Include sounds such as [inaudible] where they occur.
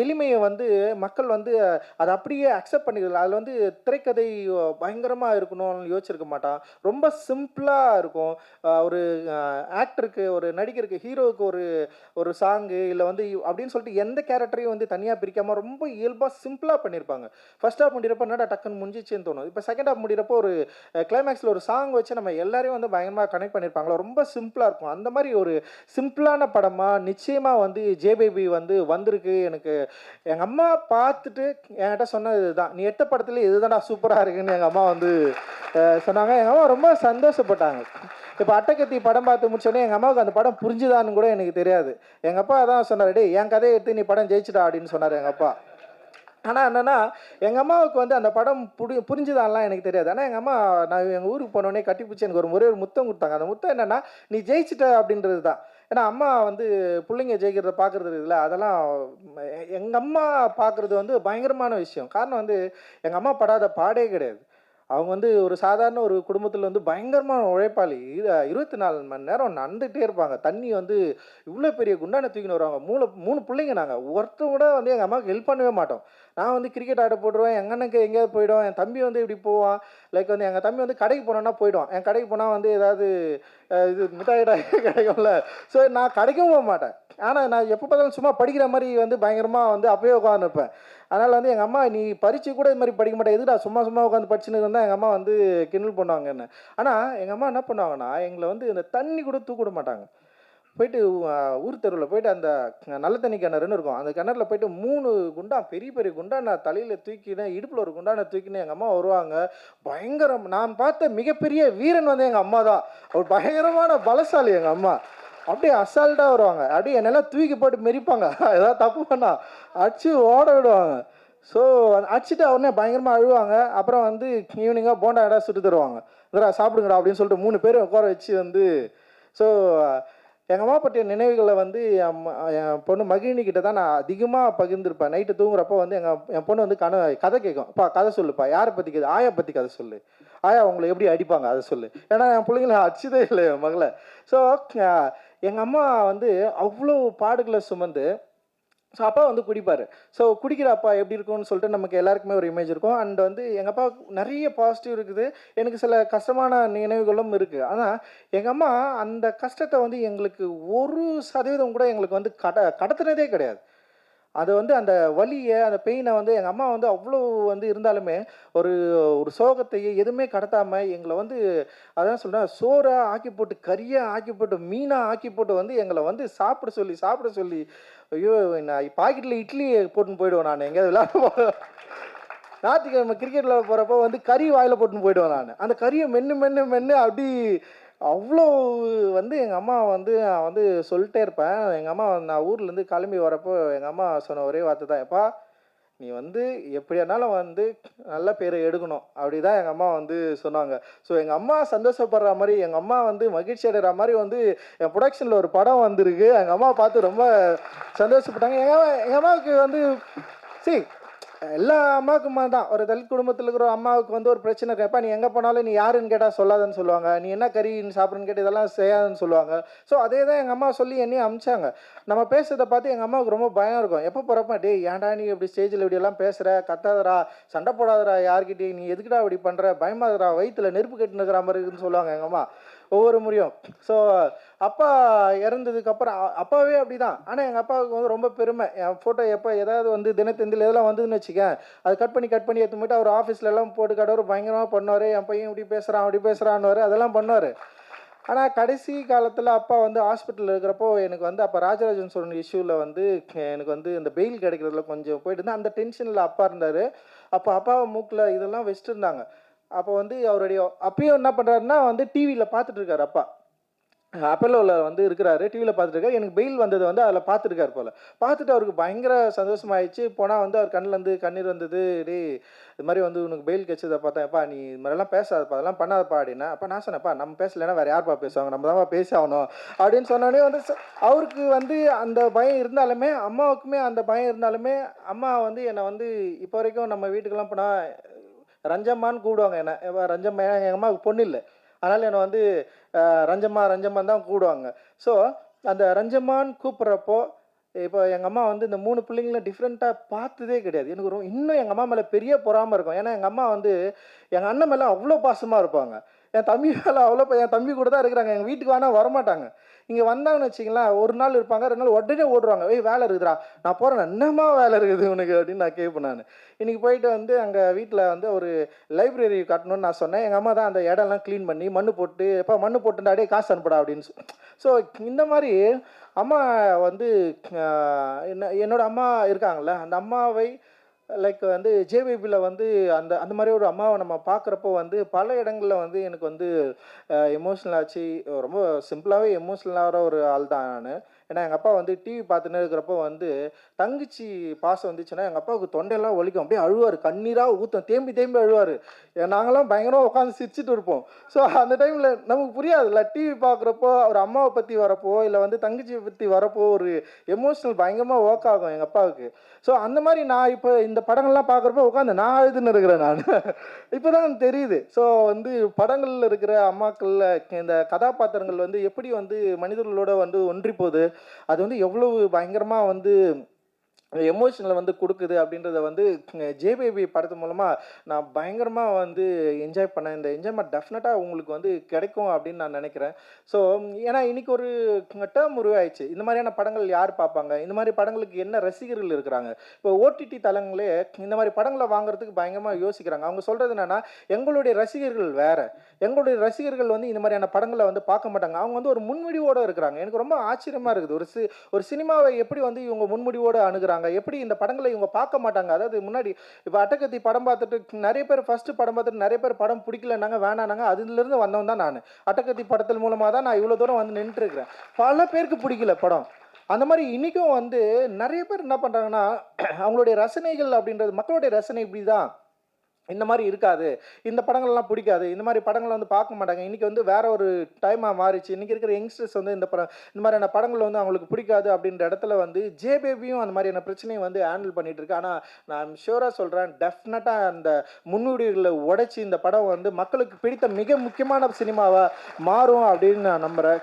எளிமையை வந்து மக்கள் வந்து அதை அப்படியே அக்செப்ட் பண்ணிக்கல அதில் வந்து திரைக்கதை பயங்கரமாக இருக்கணும்னு யோசிச்சிருக்க மாட்டான். ரொம்ப சிம்பிளாக இருக்கும். ஒரு ஆக்டருக்கு ஒரு நடிகருக்கு ஹீரோவுக்கு ஒரு ஒரு சாங்கு இல்லை வந்து அப்படின்னு சொல்லிட்டு எந்த கேரக்டரையும் வந்து தனியாக பிரிக்காமல் ரொம்ப இயல்பாக சிம்பிளாக பண்ணியிருப்பாங்க ஃபர்ஸ்ட் ஹாஃப் முடிகிறப்ப என்னடா டக்குன்னு முடிஞ்சிச்சுன்னு தோணும். இப்போ செகண்ட் ஹாஃப் முடிகிறப்போ ஒரு கிளைமேக்ஸில் ஒரு சாங் வச்சு நம்ம எல்லாரையும் வந்து பயங்கரமாக கனெக்ட் பண்ணியிருப்பாங்களா ரொம்ப சிம்பிளாக இருக்கும். அந்த மாதிரி ஒரு சிம்பிளான படமாக நிச்சயமாக வந்து ஜேபேபி வந்து வந்திருக்கு. எனக்கு எங்கள் அம்மா பார்த்துட்டு என்கிட்ட சொன்னது இதுதான் நீ எட்ட படத்துல இதுதான்டா சூப்பராக இருக்குன்னு எங்கள் அம்மா வந்து சொன்னாங்க. எங்கள் அம்மா ரொம்ப சந்தோஷப்பட்டாங்க. இப்போ அட்டைக்கத்தி படம் பார்த்து முடிச்சோடனே எங்கள் அம்மாவுக்கு அந்த படம் புரிஞ்சுதான்னு கூட எனக்கு தெரியாது. எங்கள் அப்பா அதான் சொன்னார் டே என் கதையை எடுத்து நீ படம் ஜெயிச்சிடா அப்படின்னு சொன்னார் எங்கள் அப்பா. ஆனால் என்னென்னா எங்கள் அம்மாவுக்கு வந்து அந்த படம் புடி புரிஞ்சுதான்லாம் எனக்கு தெரியாது. ஆனால் எங்கள் அம்மா நான் எங்கள் ஊருக்கு போனோடனே கட்டிப்பிடிச்சி எனக்கு ஒரு ஒரே ஒரு முத்தம் கொடுத்தாங்க. அந்த முத்தம் என்னென்னா நீ ஜெயிச்சிட்ட அப்படின்றது தான் ஏன்னா அம்மா வந்து பிள்ளைங்க ஜெயிக்கிறத பார்க்குறது இருக்குல்ல அதெல்லாம் எங்கள் அம்மா பார்க்குறது வந்து பயங்கரமான விஷயம். காரணம் வந்து எங்கள் அம்மா படாத பாடே கிடையாது. அவங்க வந்து ஒரு சாதாரண ஒரு குடும்பத்தில் வந்து பயங்கரமான உழைப்பாளி. இருபத்தி நாலு மணி நேரம் நடந்துகிட்டே இருப்பாங்க. தண்ணி வந்து இவ்வளோ பெரிய குண்டான தூக்கின்னு வருவாங்க. மூணு மூணு பிள்ளைங்க நாங்கள் ஒருத்தர் கூட வந்து எங்கள் அம்மாவுக்கு ஹெல்ப் பண்ணவே மாட்டோம். நான் வந்து கிரிக்கெட் ஆட போட்டுருவேன். எங்கள் அண்ணனுக்கு எங்கேயாவது போயிடும். என் தம்பி வந்து இப்படி போவான். லைக் வந்து எங்கள் தம்பி வந்து கடைக்கு போனோன்னா போயிடுவான். என் கடைக்கு போனால் வந்து ஏதாவது இது மிட்டாய் கிடைக்கும்ல. ஸோ நான் கடைக்கும் போக மாட்டேன். ஆனால் நான் எப்போ பார்த்தாலும் சும்மா படிக்கிற மாதிரி வந்து பயங்கரமாக வந்து அப்பயே உட்காந்துருப்பேன் அதனால் வந்து எங்கள் அம்மா நீ பறிச்சு கூட இது மாதிரி படிக்க மாட்டேன் எதுடா சும்மா சும்மா உட்காந்து படிச்சுன்னு இருந்தால் எங்கள் அம்மா வந்து கிண்டல் பண்ணுவாங்க என்ன ஆனால் எங்கள் அம்மா என்ன பண்ணுவாங்கன்னா எங்களை வந்து இந்த தண்ணி கூட தூக்கிட மாட்டாங்க. போயிட்டு ஊர் தெருவில் போயிட்டு அந்த நல்ல தண்ணி கிணறுன்னு இருக்கும். அந்த கிணறுல போயிட்டு மூணு குண்டா பெரிய பெரிய குண்டா நான் தலையில் தூக்கினேன் இடுப்பில் ஒரு குண்டான தூக்கினேன். எங்கள் அம்மா வருவாங்க. பயங்கரம் நான் பார்த்த மிகப்பெரிய வீரன் வந்து எங்கள் அம்மா தான். அவர் பயங்கரமான பலசாலி எங்கள் அம்மா. அப்படியே அசால்ட்டாக வருவாங்க. அப்படியே என்னெல்லாம் தூக்கி போட்டு மெரிப்பாங்க [laughs] ஏதாவது தப்பு பண்ணா அடிச்சு ஓட விடுவாங்க. ஸோ அடிச்சுட்டு உடனே பயங்கரமாக அழுவாங்க. அப்புறம் வந்து ஈவினிங்காக போண்டா இடம் சுட்டு தருவாங்க. இதெல்லாம் சாப்பிடுங்கடா அப்படின்னு சொல்லிட்டு மூணு பேரும் உட்கார வச்சு வந்து ஸோ எங்கள் அம்மா பற்றிய நினைவுகளை வந்து என் என் பொண்ணு மகிழினி கிட்ட தான் நான் அதிகமாக பகிர்ந்துருப்பேன். நைட்டு தூங்குறப்போ வந்து எங்கள் என் பொண்ணு வந்து கன கதை கேட்கும். அப்பா கதை சொல்லுப்பா. யாரை பற்றி கதை ஆயா பற்றி கதை சொல்லு. ஆயா உங்களை எப்படி அடிப்பாங்க? அதை சொல்லு. ஏன்னா என் பிள்ளைங்கள அடிச்சதே இல்லை என் மகளை. ஸோ எங்கள் அம்மா வந்து அவ்வளோ பாடுகளை சுமந்து ஸோ அப்பா வந்து குடிப்பார். ஸோ குடிக்கிற அப்பா எப்படி இருக்கும்னு சொல்லிட்டு நமக்கு எல்லாருக்குமே ஒரு இமேஜ் இருக்கும். அண்ட் வந்து எங்கள் அப்பா நிறைய பாசிட்டிவ் இருக்குது. எனக்கு சில கஷ்டமான நினைவுகளும் இருக்குது ஆனால் எங்கள் அம்மா அந்த கஷ்டத்தை வந்து எங்களுக்கு ஒரு சதவீதம் கூட எங்களுக்கு வந்து கட கடத்துனதே கிடையாது. அது வந்து அந்த வலியை அந்த பெயினை வந்து எங்கள் அம்மா வந்து அவ்வளோ வந்து இருந்தாலுமே ஒரு ஒரு சோகத்தையே எதுவுமே கடத்தாமல் எங்களை வந்து அதான் சொல்கிறேன் சோறை ஆக்கி போட்டு கறியை ஆக்கி போட்டு மீனாக ஆக்கி போட்டு வந்து எங்களை வந்து சாப்பிட சொல்லி சாப்பிட சொல்லி ஐயோ நான் பாக்கெட்டில் இட்லி போட்டுன்னு போயிடுவேன் நான் எங்கேயாவது விளையாட போகிறேன் ஞாயிற்றுக்கிழமை கிரிக்கெட் விளையாட போகிறப்போ வந்து கறி வாயில் போட்டுன்னு போயிடுவேன் நான். அந்த கறியை மென்று மென்று மென்று அப்படி அவ்வளோ வந்து எங்கள் அம்மா வந்து நான் வந்து சொல்லிட்டே இருப்பேன். எங்கள் அம்மா நான் ஊர்லேருந்து கிளம்பி வரப்போ எங்கள் அம்மா சொன்ன ஒரே வார்த்தை தான் எப்பா நீ வந்து எப்படியானாலும் வந்து நல்ல பேரை எடுக்கணும். அப்படி தான் எங்கள் அம்மா வந்து சொன்னாங்க. ஸோ எங்கள் அம்மா சந்தோஷப்படுற மாதிரி எங்கள் அம்மா வந்து மகிழ்ச்சி அடைகிற மாதிரி வந்து என் ப்ரொடக்ஷனில் ஒரு படம் வந்திருக்கு. எங்கள் அம்மா பார்த்து ரொம்ப சந்தோஷப்பட்டாங்க. எங்கள் எங்கள் அம்மாவுக்கு வந்து சரி எல்லா அம்மாவுக்கும் தான். ஒரு தலித் குடும்பத்தில் இருக்கிற அம்மாவுக்கு வந்து ஒரு பிரச்சனை கேட்பா நீ எங்கே போனாலும் நீ யாருன்னு கேட்டால் சொல்லாதன்னு சொல்லுவாங்க. நீ என்ன கறி சாப்பிடுன்னு சாப்பிட்றன்னு கேட்டு இதெல்லாம் செய்யாதுன்னு சொல்லுவாங்க. ஸோ அதே தான் எங்கள் அம்மா சொல்லி என்னையும் அமிச்சாங்க. நம்ம பேசுறதை பார்த்து எங்கள் அம்மாவுக்கு ரொம்ப பயம் இருக்கும். எப்போ போகிறப்ப டே ஏன்டா நீ இப்படி ஸ்டேஜில் இப்படியெல்லாம் பேசுகிற கத்தாதடா. சண்டை போடாதடா யார்கிட்டயும். நீ எதுக்குடா இப்படி பண்ணுற பயமாதரா வயிற்றுல நெருப்பு கட்டுன்னு இருக்கிற மாதிரி இருக்குன்னு சொல்லுவாங்க எங்கள் அம்மா. ஒவ்வொரு முறையும். ஸோ அப்பா இறந்ததுக்கப்புறம் அப்பாவே அப்படி தான் ஆனால் எங்கள் அப்பாவுக்கு வந்து ரொம்ப பெருமை. என் ஃபோட்டோ எப்போ ஏதாவது வந்து தினத்தந்தில் எதெல்லாம் வந்ததுன்னு வச்சுக்கேன் அது கட் பண்ணி கட் பண்ணி எடுத்து போயிட்டு அவர் ஆஃபீஸில் எல்லாம் போட்டு கடவுர் பயங்கரமாக பண்ணுவார். என் பையன் இப்படி பேசுகிறான் அப்படி பேசுகிறான்னு அதெல்லாம் பண்ணுவார். ஆனால் கடைசி காலத்தில் அப்பா வந்து ஹாஸ்பிட்டலில் இருக்கிறப்போ எனக்கு வந்து அப்போ ராஜராஜன் சொன்ன இஷ்யூவில் வந்து எனக்கு வந்து இந்த பெயில் கிடைக்கிறதுல கொஞ்சம் போயிட்டு இருந்தேன். அந்த டென்ஷனில் அப்பா இருந்தார். அப்போ அப்பாவை மூக்கில் இதெல்லாம் வச்சுட்டு இருந்தாங்க. அப்போ வந்து அவருடைய அப்பயும் என்ன பண்ணுறாருன்னா வந்து டிவியில் பார்த்துட்டு இருக்காரு அப்பா. அப்பல்லோவில் வந்து இருக்கிறாரு டிவியில் பார்த்துருக்காரு எனக்கு பெயில் வந்தது வந்து அதில் பார்த்துருக்காரு போல். பார்த்துட்டு அவருக்கு பயங்கர சந்தோஷமாயிடுச்சு. போனால் வந்து அவர் கண்ணிலேருந்து கண்ணீர் வந்தது டேய் இது மாதிரி வந்து உனக்கு பெயில் கிடைச்சதை பார்த்தேன்ப்பா நீ இது மாதிரிலாம் பேசாதப்பா அதெல்லாம் பண்ணாதப்பா அப்படின்னா அப்போ நான் சொன்னேன்ப்பா நம்ம பேசலைன்னா வேறு யார்ப்பா பேசுவாங்க? நம்ம தான்ப்பா பேசி ஆகணும் அப்படின்னு சொன்னோடனே வந்து அவருக்கு வந்து அந்த பயம் இருந்தாலுமே அம்மாவுக்குமே அந்த பயம் இருந்தாலுமே அம்மா வந்து என்னை வந்து இப்போ வரைக்கும் நம்ம வீட்டுக்கெல்லாம் போனால் ரஞ்சம்மான்னு கூப்பிடுவாங்க என்ன. ரஞ்சம்மா எங்கள் அம்மாவுக்கு பொண்ணு இல்லை. அதனால் என்னை வந்து அஹ், ரஞ்சம்மா ரஞ்சம்மான் தான் கூடுவாங்க. ஸோ அந்த ரஞ்சம்மான்னு கூப்பிட்றப்போ இப்போ எங்கள் அம்மா வந்து இந்த மூணு பிள்ளைங்களும் டிஃப்ரெண்ட்டாக பார்த்ததே கிடையாது. எனக்கு ரொம்ப இன்னும் எங்கள் அம்மா மேலே பெரிய பொறாமல் இருக்கும். ஏன்னா எங்கள் அம்மா வந்து எங்கள் அண்ணன் மேலே அவ்வளோ பாசமாக இருப்பாங்க. என் தம்பி வேலை அவ்வளோ என் தம்பி கூட தான் இருக்கிறாங்க. எங்கள் வீட்டுக்கு வேணால் வரமாட்டாங்க. இங்கே வந்தாங்கன்னு வச்சிங்களேன் ஒரு நாள் இருப்பாங்க ரெண்டு நாள் உடனே ஓடுவாங்க. ஏய் வேலை இருக்குதுடா. நான் போகிறேன் என்னம்மா வேலை இருக்குது உனக்கு? அப்படின்னு நான் கேட்பேன் நான். இன்றைக்கி போயிட்டு வந்து அங்கே வீட்டில் வந்து ஒரு லைப்ரரி கட்டணும்னு நான் சொன்னேன். எங்கள் அம்மா தான் அந்த இடம்லாம் க்ளீன் பண்ணி மண் போட்டு எப்போ போட்டு போட்டுண்டா அடையே காசு அனுப்புடா. அப்படின்னு ஸோ இந்த மாதிரி அம்மா வந்து என்ன என்னோடய அம்மா இருக்காங்கல்ல அந்த அம்மாவை லைக் வந்து ஜேபிபியில் வந்து அந்த அந்த மாதிரி ஒரு அம்மாவை நம்ம பார்க்குறப்போ வந்து பல இடங்களில் வந்து எனக்கு வந்து எமோஷ்னல் ஆச்சு. ரொம்ப சிம்பிளாகவே எமோஷ்னலாகிற ஒரு ஆள் தான் நான். ஏன்னா எங்கள் அப்பா வந்து டிவி பார்த்துன்னு இருக்கிறப்போ வந்து தங்கச்சி பாசம் வந்துச்சுன்னா எங்கள் அப்பாவுக்கு தொண்டையெல்லாம் ஒழிக்கும் அப்படியே அழுவார். கண்ணீராக ஊற்றும் தேம்பி தேம்பி அழுவார். நாங்களாம் பயங்கரமாக உட்காந்து சிரிச்சிட்டு இருப்போம். ஸோ அந்த டைமில் நமக்கு புரியாதுல்ல. டிவி பார்க்குறப்போ அவர் அம்மாவை பற்றி வரப்போ இல்லை வந்து தங்கச்சியை பற்றி வரப்போ ஒரு எமோஷனல் பயங்கரமாக ஒர்க் ஆகும் எங்கள் அப்பாவுக்கு. ஸோ அந்த மாதிரி நான் இப்போ இந்த படங்கள்லாம் பார்க்குறப்போ உட்காந்து நான் அழுதுன்னு இருக்கிறேன் நான். [laughs] இப்போ தான் தெரியுது. ஸோ வந்து படங்களில் இருக்கிற அம்மாக்களில் இந்த கதாபாத்திரங்கள் வந்து எப்படி வந்து மனிதர்களோட வந்து ஒன்றி போகுது? அது வந்து எவ்வளவு பயங்கரமாக வந்து எமோஷனில் வந்து கொடுக்குது அப்படின்றத வந்து ஜேபிபி படத்து மூலமாக நான் பயங்கரமாக வந்து என்ஜாய் பண்ணேன். இந்த என்ஜாய்மெண்ட் டெஃபினட்டாக உங்களுக்கு வந்து கிடைக்கும் அப்படின்னு நான் நினைக்கிறேன். ஸோ ஏன்னா இன்றைக்கி ஒரு டேர்ம் உருவாயிடுச்சு. இந்த மாதிரியான படங்கள் யார் பார்ப்பாங்க? இந்த மாதிரி படங்களுக்கு என்ன ரசிகர்கள் இருக்கிறாங்க? இப்போ ஓடிடி தளங்களே இந்த மாதிரி படங்களை வாங்குறதுக்கு பயங்கரமாக யோசிக்கிறாங்க. அவங்க சொல்கிறது என்னென்னா எங்களுடைய ரசிகர்கள் வேறு. எங்களுடைய ரசிகர்கள் வந்து இந்த மாதிரியான படங்களை வந்து பார்க்க மாட்டாங்க. அவங்க வந்து ஒரு முன்முடிவோடு இருக்கிறாங்க. எனக்கு ரொம்ப ஆச்சரியமாக இருக்குது. ஒரு சி ஒரு சினிமாவை எப்படி வந்து இவங்க முன்முடிவோடு அணுகுறாங்க? எப்படி இந்த படங்களை இவங்க பார்க்க மாட்டாங்க? அதாவது முன்னாடி இப்போ அட்டகத்தி படம் பார்த்துட்டு நிறைய பேர் ஃபஸ்ட்டு படம் பார்த்துட்டு நிறைய பேர் படம் பிடிக்கலன்னாங்க வேணானாங்க அதுலேருந்து வந்தவன் தான் நான். அட்டகத்தி படத்தில் மூலமாக தான் நான் இவ்வளோ தூரம் வந்து நின்றுட்டு இருக்கிறேன் பல பேருக்கு பிடிக்கல படம். அந்த மாதிரி இன்றைக்கும் வந்து நிறைய பேர் என்ன பண்ணுறாங்கன்னா அவங்களுடைய ரசனைகள் அப்படின்றது மக்களுடைய ரசனை இப்படி தான் இந்த மாதிரி இருக்காது. இந்த படங்கள்லாம் பிடிக்காது. இந்த மாதிரி படங்களை வந்து பார்க்க மாட்டாங்க. இன்றைக்கி வந்து வேற ஒரு டைமாக மாறிச்சு. இன்றைக்கி இருக்கிற யங்ஸ்டர்ஸ் வந்து இந்த படம் இந்த மாதிரியான படங்கள் வந்து அவங்களுக்கு பிடிக்காது அப்படின்ற இடத்துல வந்து ஜே பேபியும் அந்த மாதிரியான பிரச்சனையை வந்து ஹேண்டில் பண்ணிட்டு இருக்கு. ஆனால் நான் ஷியூராக சொல்கிறேன் டெஃபினட்டாக அந்த முன்னுரிகளை உடைச்சி இந்த படம் வந்து மக்களுக்கு பிடித்த மிக முக்கியமான சினிமாவாக மாறும் அப்படின்னு நான் நம்புகிறேன்